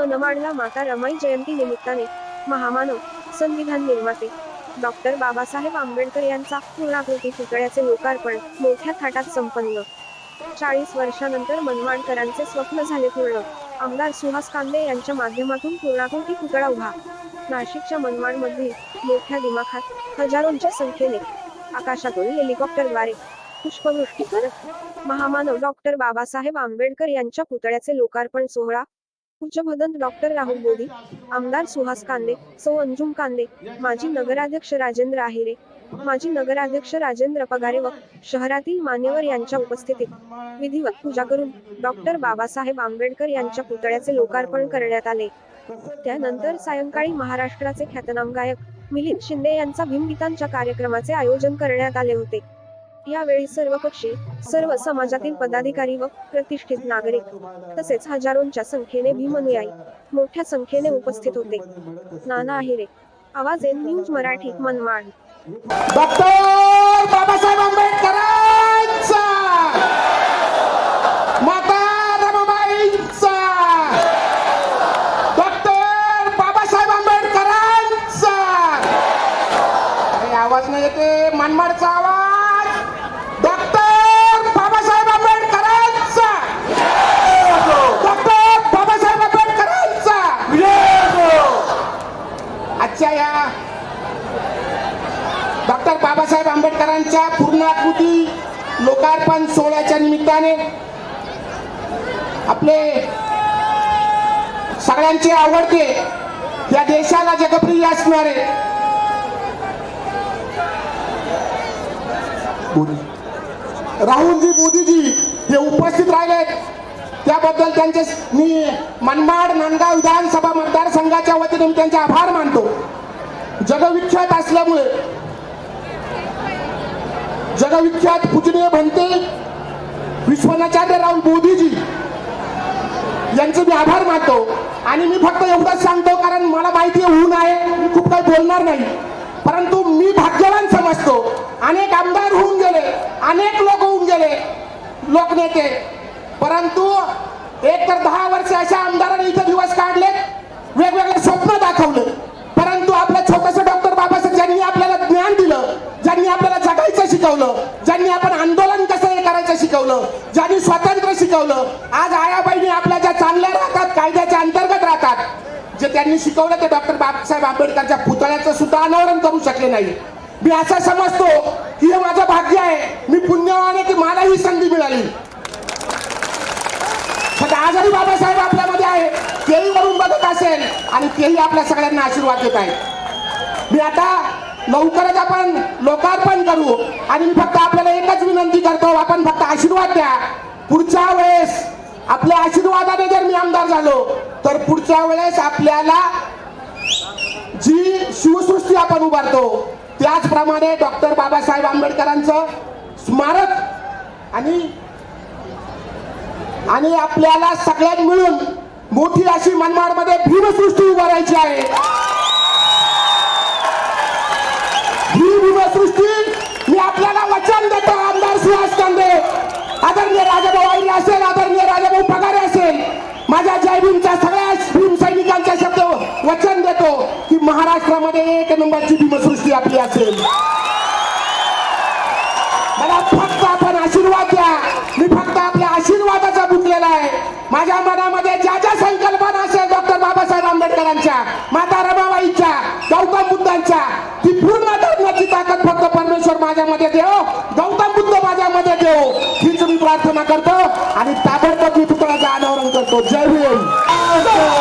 मनमाडला माता रमाई जयंती निमित्ताने महामानव संविधान निर्माते. डॉक्टर बाबासाहेब आंबेडकर यांचा पूर्णाकृती पुतळ्याचे लोकार्पण मोठ्या थाटात संपन्न. चाळीस वर्षानंतर मनमाडकरांचे स्वप्न झाले पूर्ण. आमदार सुहास कांदे यांच्या माध्यमातून पूर्णाकृती पुतळा उभा. नाशिकच्या मनमाडमध्ये मोठ्या दिमाखात हजारोंच्या संख्येने आकाशातून हेलिकॉप्टरद्वारे पुष्पवृष्टी करत महामानव डॉक्टर बाबासाहेब आंबेडकर यांच्या पुतळ्याचे लोकार्पण सोहळा उच्चभदंत डॉक्टर राहुल मोदी आमदार सुहास कांदे सौ अंजुम कांदे माजी नगराध्यक्ष राजेंद्र आहिरे माजी नगराध्यक्ष राजेंद्र पगारे व शहरातील मान्यवर यांच्या उपस्थितीत विधिवत पूजा करून डॉक्टर बाबासाहेब आंबेडकर यांच्या पुतळ्याचे लोकार्पण करण्यात आले. त्यानंतर सायंकाळी महाराष्ट्राचे ख्यातनाम गायक मिलिंद शिंदे यांचा भीमगीतांच्या कार्यक्रमाचे आयोजन करण्यात आले होते. यावेळी सर्व पक्षी सर्व समाजातील पदाधिकारी व प्रतिष्ठित नागरिक तसेच हजारोंच्या संख्येने भीमनुयायी मोठ्या संख्येने उपस्थित होते. नाना आहिरे आवाज एन न्यूज मराठी मनमाड. बाबासाहेब आंबेडकरांचा! माता रमाबाईंचा! डॉक्टर बाबासाहेब आंबेडकरांचा! आवाज नाही येते मनमाडचा आवाज डॉक्टर बाबासाहेब आंबेडकरांचा डॉक्टर बाबासाहेब आंबेडकरांचा आजच्या या डॉक्टर बाबासाहेब आंबेडकरांच्या पूर्णाकृती लोकार्पण सोहळ्याच्या निमित्ताने आपले सगळ्यांचे आवडते या देशाला जगप्रिय असणारे राहुलजी मोदीजी हे उपस्थित राहिलेत. त्याबद्दल त्यांचे मी मनमाड नांदगाव विधानसभा मतदारसंघाच्या वतीने मी त्यांचे आभार मानतो. जगविख्यात असल्यामुळे जगविख्यात पूजनीय म्हणते विश्वनाचार्य राहुल मोदीजी यांचे मी आभार मानतो. आणि मी फक्त एवढंच सांगतो कारण मला माहिती होऊन आहे मी खूप काही बोलणार नाही. परंतु मी भाग्यवान समजतो. अनेक आमदार होऊन गेले अनेक लोक होऊन गेले लोकनेते. परंतु एक तर दहा वर्ष अशा आमदारांनी इथे दिवस काढले वेगवेगळे स्वप्न दाखवले. शिकवलं. ज्यांनी आपण आंदोलन कसं हे करायचं शिकवलं ज्यांनी स्वातंत्र्य शिकवलं आज आयाबाईंनी आपल्या ज्या चांगल्या राहतात कायद्याच्या अंतर्गत राहतात जे त्यांनी शिकवलं ते डॉक्टर बाबासाहेब आंबेडकरच्या पुतळ्याचं सुद्धा अनावरण करू शकले नाही. मी असं समजतो की हे माझं भाग्य आहे. मी पुण्यवान आहे की मला ही संधी मिळाली. पण आजही बाबासाहेब आपल्यामध्ये आहे. तेही वरून बघत असेल आणि तेही आपल्या सगळ्यांना आशीर्वाद देत आहे मी आता लवकरच आपण लोकार्पण करू. आणि मी फक्त आपल्याला एकच विनंती करतो आपण फक्त आशीर्वाद द्या. पुढच्या वेळेस आपल्या आशीर्वादाने जर मी आमदार झालो तर पुढच्या वेळेस आपल्याला जी शिवसृष्टी आपण उभारतो त्याचप्रमाणे डॉक्टर बाबासाहेब आंबेडकरांचं स्मारक आणि आणि आपल्याला सगळ्यात मिळून मोठी अशी मनमाडमध्ये भीमसृष्टी उभारायची आहे. आदरणीय राजाभाऊ आईला असेल आदरणीय राजाभाऊ पगारे असेल माझ्या जय भीमच्या सगळ्या भीम सैनिकांच्या शब्द वचन देतो की महाराष्ट्रामध्ये एक नंबरची भीमसृष्टी आपली असेल. मला फक्त आपण आशीर्वाद द्या. मी फक्त आपल्या आशीर्वादाचा गुंतलेला आहे. माझ्या मनामध्ये ज्या ज्या संकल्पना असेल डॉक्टर बाबासाहेब आंबेडकरांच्या माता रमाबाईच्या गौतम बुद्धांच्या ती पूर्ण करण्याची ताकद फक्त ज्ञानेश्वर माझ्यामध्ये देव गौतम बुद्ध माझ्यामध्ये देव हीच मी प्रार्थना करतो आणि ताबडतोब मी पुतळ्याचं अनावरण करतो जय भीम.